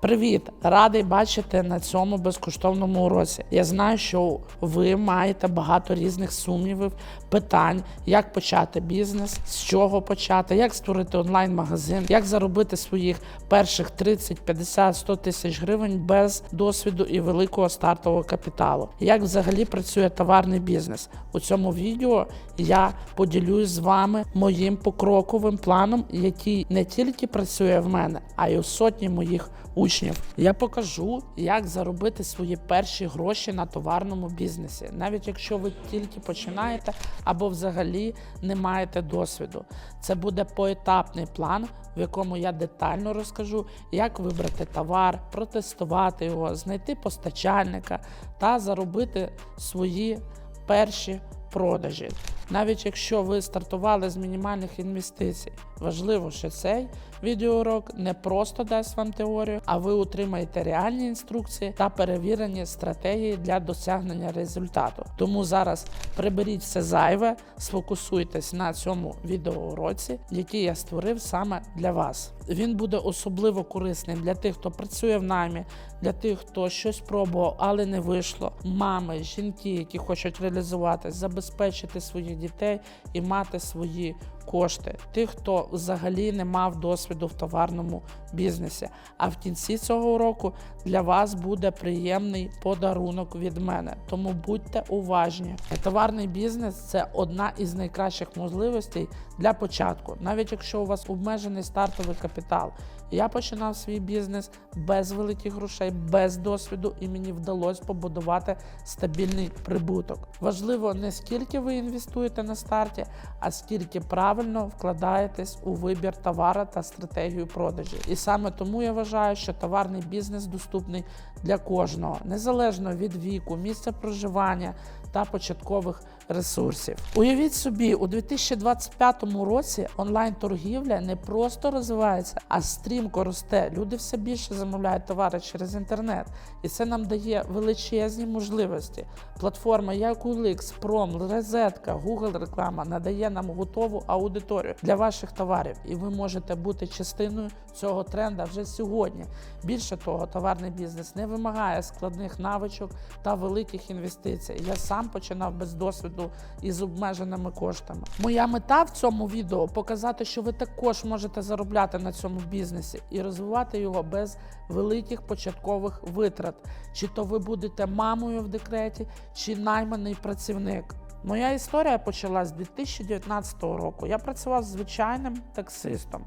Привіт! Радий бачити на цьому безкоштовному уроці. Я знаю, що ви маєте багато різних сумнівів, питань, як почати бізнес, з чого почати, як створити онлайн-магазин, як заробити своїх перших 30, 50, 100 тисяч гривень без досвіду і великого стартового капіталу. Як взагалі працює товарний бізнес. У цьому відео я поділюсь з вами моїм покроковим планом, який не тільки працює в мене, а й у сотні моїх учнів. Я покажу, як заробити свої перші гроші на товарному бізнесі, навіть якщо ви тільки починаєте або взагалі не маєте досвіду. Це буде поетапний план, в якому я детально розкажу, як вибрати товар, протестувати його, знайти постачальника та заробити свої перші продажі. Навіть якщо ви стартували з мінімальних інвестицій, важливо, що цей відеоурок не просто дасть вам теорію, а ви отримаєте реальні інструкції та перевірені стратегії для досягнення результату. Тому зараз приберіть все зайве, сфокусуйтесь на цьому відеоуроці, який я створив саме для вас. Він буде особливо корисним для тих, хто працює в наймі, для тих, хто щось пробував, але не вийшло. Мами, жінки, які хочуть реалізувати, забезпечити своїх дітей і мати свої кошти. Тих, хто взагалі не мав досвіду в товарному бізнесі. А в кінці цього уроку для вас буде приємний подарунок від мене. Тому будьте уважні. Товарний бізнес це одна із найкращих можливостей для початку, навіть якщо у вас обмежений стартовий капітал. Я починав свій бізнес без великих грошей, без досвіду, і мені вдалося побудувати стабільний прибуток. Важливо не скільки ви інвестуєте на старті, а скільки правильно вкладаєтесь у вибір товара та стратегію продажі. І саме тому я вважаю, що товарний бізнес доступний для кожного, незалежно від віку, місця проживання та початкових ресурсів. Уявіть собі, у 2025 році онлайн-торгівля не просто розвивається, а стрімко росте. Люди все більше замовляють товари через інтернет, і це нам дає величезні можливості. Платформа як OLX, Prom, Розетка, Google реклама надає нам готову аудиторію для ваших товарів, і ви можете бути частиною цього тренда вже сьогодні. Більше того, товарний бізнес не вимагає складних навичок та великих інвестицій. Я сам починав без досвіду і з обмеженими коштами. Моя мета в цьому відео показати, що ви також можете заробляти на цьому бізнесі і розвивати його без великих початкових витрат. Чи то ви будете мамою в декреті, чи найманий працівник. Моя історія почалась з 2019 року. Я працював звичайним таксистом,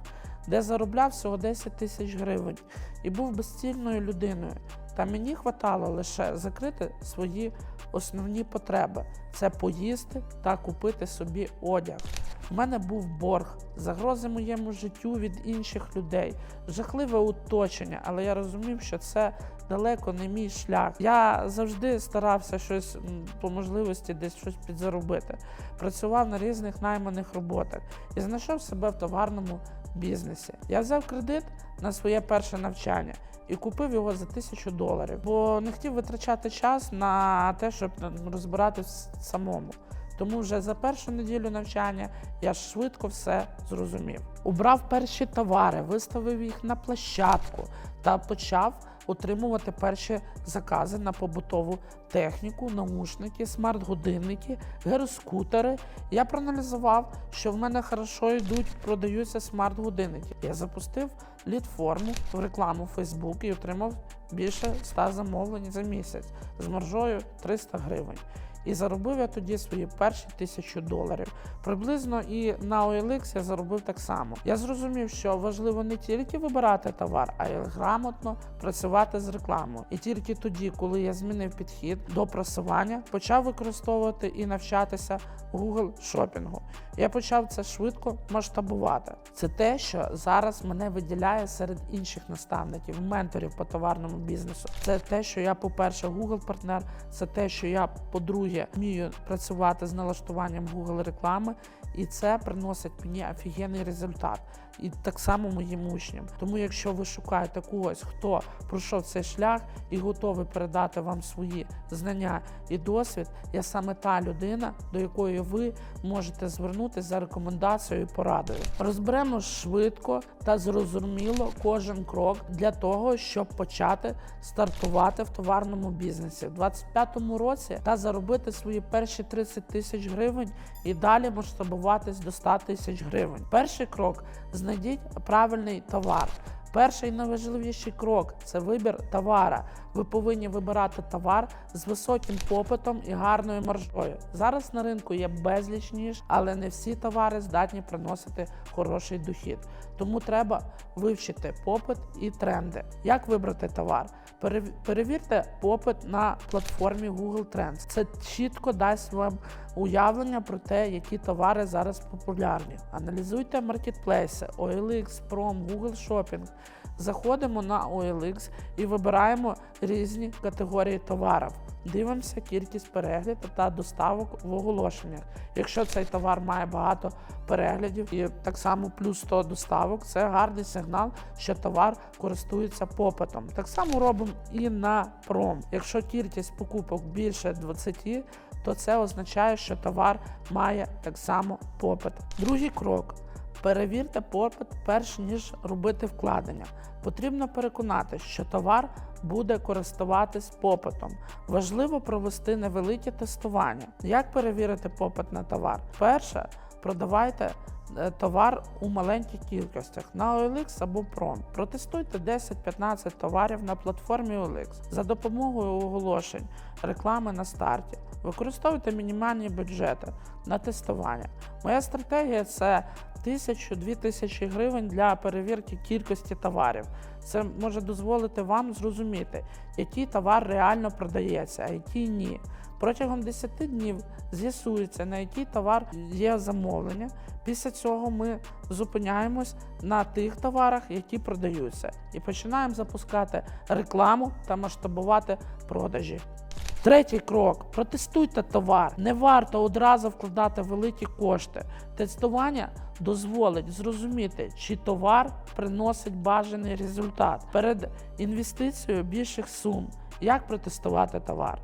де заробляв всього 10 тисяч гривень і був безцільною людиною. Та мені хватало лише закрити свої основні потреби: це поїсти та купити собі одяг. У мене був борг, загрози моєму життю від інших людей, жахливе оточення, але я розумів, що це далеко не мій шлях. Я завжди старався щось по можливості десь щось підзаробити. Працював на різних найманих роботах і знайшов себе в товарному бізнесі. Я взяв кредит на своє перше навчання і купив його за тисячу доларів, бо не хотів витрачати час на те, щоб розбирати розбиратись самому. Тому вже за першу неділю навчання я швидко все зрозумів. Убрав перші товари, виставив їх на площадку та почав отримувати перші закази на побутову техніку, наушники, смарт-годинники, гироскутери. Я проаналізував, що в мене хорошо йдуть, продаються смарт-годинники. Я запустив лід-форму в рекламу Facebook і отримав більше 100 замовлень за місяць з маржою 300 гривень. І заробив я тоді свої перші тисячу доларів. Приблизно і на OLX я заробив так само. Я зрозумів, що важливо не тільки вибирати товар, а й грамотно працювати з рекламою. І тільки тоді, коли я змінив підхід до просування, почав використовувати і навчатися Google шопінгу. Я почав це швидко масштабувати. Це те, що зараз мене виділяє серед інших наставників, менторів по товарному бізнесу. Це те, що я, по-перше, Google партнер, це те, що я, по-друге, вмію працювати з налаштуванням Google реклами. І це приносить мені офігенний результат. І так само моїм учням. Тому, якщо ви шукаєте когось, хто пройшов цей шлях і готовий передати вам свої знання і досвід, я саме та людина, до якої ви можете звернутися за рекомендацією і порадою. Розберемо швидко та зрозуміло кожен крок для того, щоб почати стартувати в товарному бізнесі в 25-му році та заробити свої перші 30 тисяч гривень і далі масштабуватись до 100 тисяч гривень. Перший крок знайдіть правильний товар. Перший найважливіший крок це вибір товара. Ви повинні вибирати товар з високим попитом і гарною маржою. Зараз на ринку є безліч ніж, але не всі товари здатні приносити хороший дохід. Тому треба вивчити попит і тренди. Як вибрати товар? Перев- Перевірте попит на платформі Google Trends. Це чітко дасть вам уявлення про те, які товари зараз популярні. Аналізуйте маркетплейси, OLX, Prom, Google Shopping. Заходимо на OLX і вибираємо різні категорії товарів. Дивимося кількість переглядів та доставок в оголошеннях. Якщо цей товар має багато переглядів і так само плюс 100 доставок, це гарний сигнал, що товар користується попитом. Так само робимо і на пром. Якщо кількість покупок більше 20, то це означає, що товар має так само попит. Другий крок. Перевірте попит, перш ніж робити вкладення. Потрібно переконати, що товар буде користуватись попитом. Важливо провести невелике тестування. Як перевірити попит на товар? Перше, продавайте е, товар у маленьких кількостях на OLX або Prom. Протестуйте 10-15 товарів на платформі OLX за допомогою оголошень, реклами на старті. Використовуйте мінімальні бюджети на тестування. Моя стратегія це 1000-2000 тисячі гривень для перевірки кількості товарів. Це може дозволити вам зрозуміти, який товар реально продається, а який ні. Протягом 10 днів з'ясується, на який товар є замовлення. Після цього ми зупиняємось на тих товарах, які продаються, і починаємо запускати рекламу та масштабувати продажі. Третій крок: протестуйте товар. Не варто одразу вкладати великі кошти. Тестування дозволить зрозуміти, чи товар приносить бажаний результат перед інвестицією більших сум. Як протестувати товар?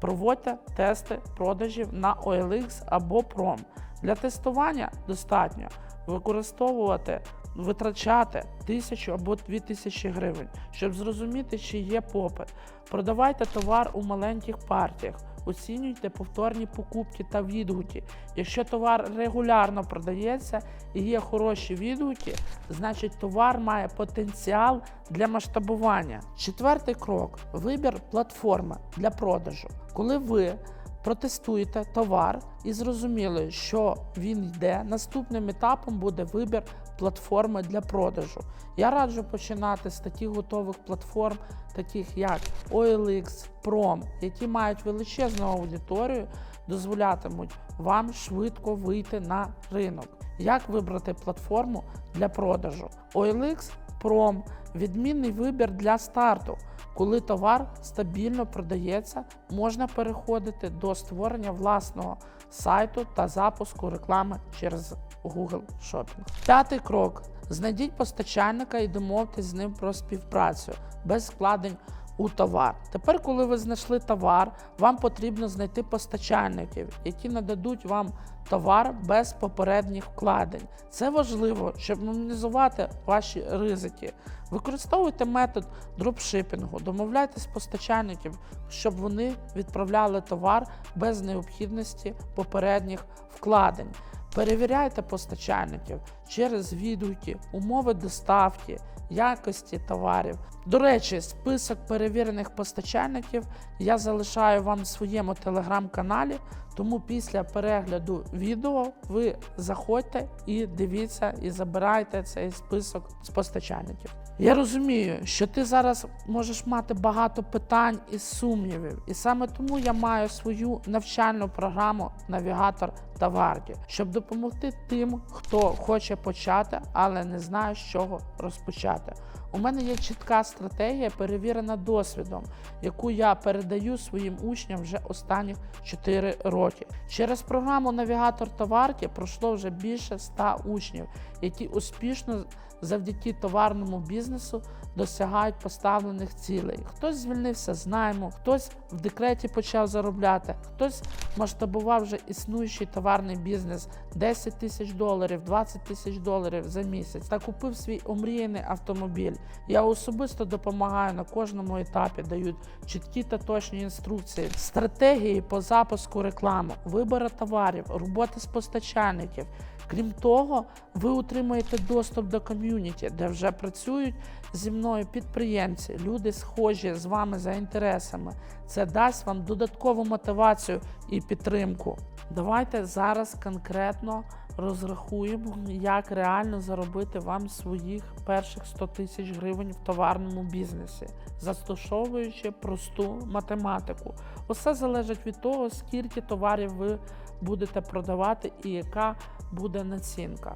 Проводьте тести продажів на OLX або Prom. Для тестування достатньо використовувати, витрачати тисячу або дві тисячі гривень, щоб зрозуміти, чи є попит. Продавайте товар у маленьких партіях. Оцінюйте повторні покупки та відгуки. Якщо товар регулярно продається і є хороші відгуки, значить товар має потенціал для масштабування. Четвертий крок вибір платформи для продажу. Коли ви протестуєте товар і зрозуміли, що він йде, наступним етапом буде вибір платформи для продажу. Я раджу починати з таких готових платформ, таких як OLX, Prom, які мають величезну аудиторію, дозволятимуть вам швидко вийти на ринок. Як вибрати платформу для продажу? OLX, Prom – відмінний вибір для старту. Коли товар стабільно продається, можна переходити до створення власного сайту та запуску реклами через Google Shopping. П'ятий крок: знайдіть постачальника і домовтесь з ним про співпрацю без вкладень у товар. Тепер, коли ви знайшли товар, вам потрібно знайти постачальників, які нададуть вам товар без попередніх вкладень. Це важливо, щоб мінімізувати ваші ризики. Використовуйте метод дропшипінгу, домовляйтесь з постачальників, щоб вони відправляли товар без необхідності попередніх вкладень. Перевіряйте постачальників через відгуки, умови доставки, якості товарів. До речі, список перевірених постачальників я залишаю вам в своєму телеграм-каналі, тому після перегляду відео ви заходьте і дивіться і забирайте цей список з постачальників. Я розумію, що ти зараз можеш мати багато питань і сумнівів, і саме тому я маю свою навчальну програму Навігатор товарки, щоб допомогти тим, хто хоче почати, але не знає, з чого розпочати. У мене є чітка стратегія, перевірена досвідом, яку я передаю своїм учням вже останніх 4 роки. Через програму Навігатор товарки пройшло вже більше 100 учнів, які успішно завдяки товарному бізнесу досягають поставлених цілей. Хтось звільнився з найму, хтось в декреті почав заробляти, хтось масштабував вже існуючий товарний бізнес 10 тисяч доларів, 20 тисяч доларів за місяць та купив свій омріяний автомобіль. Я особисто допомагаю на кожному етапі, дають чіткі та точні інструкції, стратегії по запуску реклами, вибору товарів, роботи з постачальників. Крім того, ви отримаєте доступ до ком'юніті, де вже працюють зі мною підприємці, люди схожі з вами за інтересами. Це дасть вам додаткову мотивацію і підтримку. Давайте зараз конкретно розрахуємо, як реально заробити вам своїх перших 100 тисяч гривень в товарному бізнесі, застосовуючи просту математику. Усе залежить від того, скільки товарів ви будете продавати і яка буде націнка.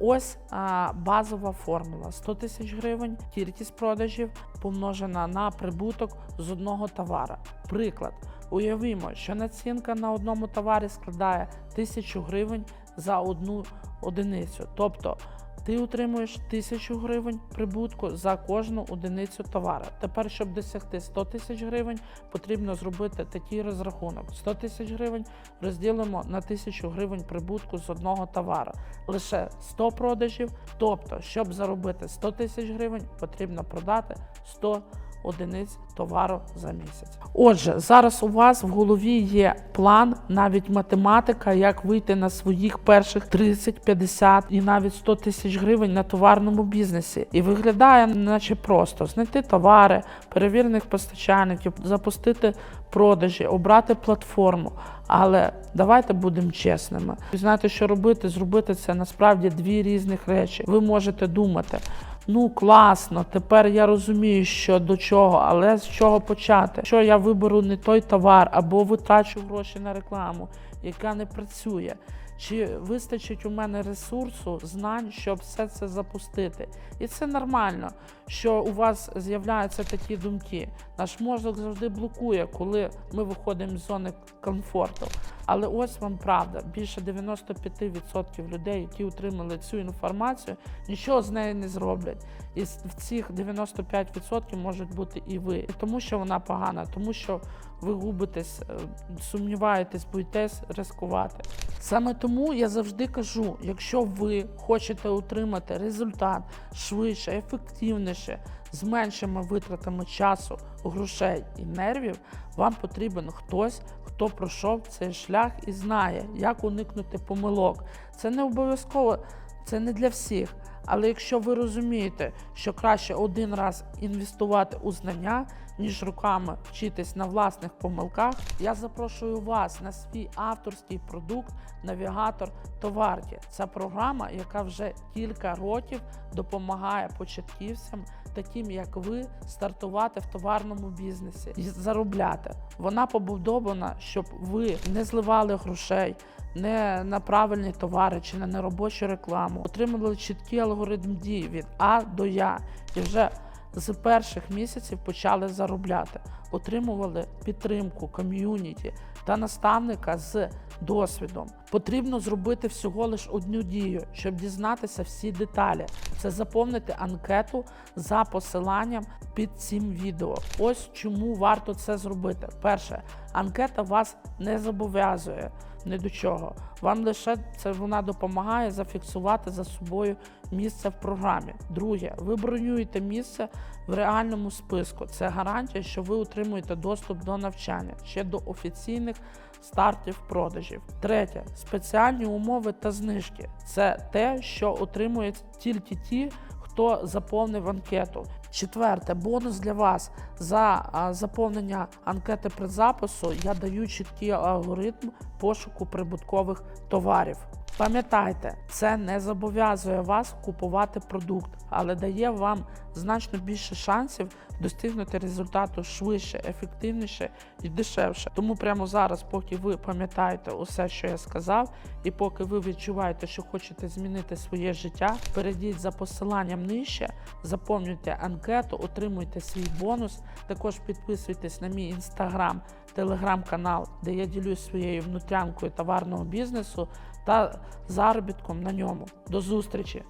Ось а, базова формула: 100 тисяч гривень, кількість продажів помножена на прибуток з одного товара. Приклад. Уявімо, що націнка на одному товарі складає 1000 гривень за одну одиницю. Тобто ти отримуєш 1000 гривень прибутку за кожну одиницю товара. Тепер, щоб досягти 100 тисяч гривень, потрібно зробити такий розрахунок: 100 тисяч гривень розділимо на 1000 гривень прибутку з одного товара. Лише 100 продажів. Тобто, щоб заробити 100 тисяч гривень, потрібно продати 100 одиниць товару за місяць. Отже, зараз у вас в голові є план, навіть математика, як вийти на своїх перших 30, 50 і навіть 100 тисяч гривень на товарному бізнесі. І виглядає, наче просто знайти товари, перевірених постачальників, запустити продажі, обрати платформу. Але давайте будемо чесними. Знаєте, що робити? Зробити це насправді дві різних речі. Ви можете думати. Ну класно, тепер я розумію, що до чого, але з чого почати? Що я виберу не той товар або витрачу гроші на рекламу, яка не працює. Чи вистачить у мене ресурсу, знань, щоб все це запустити? І це нормально, що у вас з'являються такі думки. Наш мозок завжди блокує, коли ми виходимо з зони комфорту. Але ось вам правда: більше 95% людей, які отримали цю інформацію, нічого з нею не зроблять. І в цих 95% можуть бути і ви. І тому що вона погана, тому що ви губитесь, е, сумніваєтесь, боїтесь ризикувати. Саме тому я завжди кажу: якщо ви хочете отримати результат швидше, ефективніше, з меншими витратами часу, грошей і нервів, вам потрібен хтось, хто пройшов цей шлях і знає, як уникнути помилок. Це не обов'язково, це не для всіх. Але якщо ви розумієте, що краще один раз інвестувати у знання, ніж руками вчитись на власних помилках, я запрошую вас на свій авторський продукт Навігатор товарки. Це програма, яка вже кілька років допомагає початківцям, таким як ви, стартувати в товарному бізнесі і заробляти. Вона побудована, щоб ви не зливали грошей не на правильні товари чи на неробочу рекламу. Отримали чіткий алгоритм дій від А до Я і вже з перших місяців почали заробляти, отримували підтримку ком'юніті та наставника з досвідом. Потрібно зробити всього лиш одну дію, щоб дізнатися всі деталі. Це заповнити анкету за посиланням під цим відео. Ось чому варто це зробити. Перше, анкета вас не зобов'язує ні до чого. Вам лише це вона допомагає зафіксувати за собою місце в програмі. Друге, ви бронюєте місце в реальному списку. Це гарантія, що ви отримуєте доступ до навчання ще до офіційних стартів продажів. Третє спеціальні умови та знижки. Це те, що отримують тільки ті, хто заповнив анкету. Четверте, бонус для вас за заповнення анкети предзапису я даю чіткий алгоритм пошуку прибуткових товарів. Пам'ятайте, це не зобов'язує вас купувати продукт, але дає вам значно більше шансів достигнути результату швидше, ефективніше і дешевше. Тому прямо зараз, поки ви пам'ятаєте усе, що я сказав, і поки ви відчуваєте, що хочете змінити своє життя, перейдіть за посиланням нижче, заповнюйте анкету, отримуйте свій бонус. Також підписуйтесь на мій інстаграм, телеграм-канал, де я ділюсь своєю внутрянкою товарного бізнесу та заробітком на ньому. До зустрічі!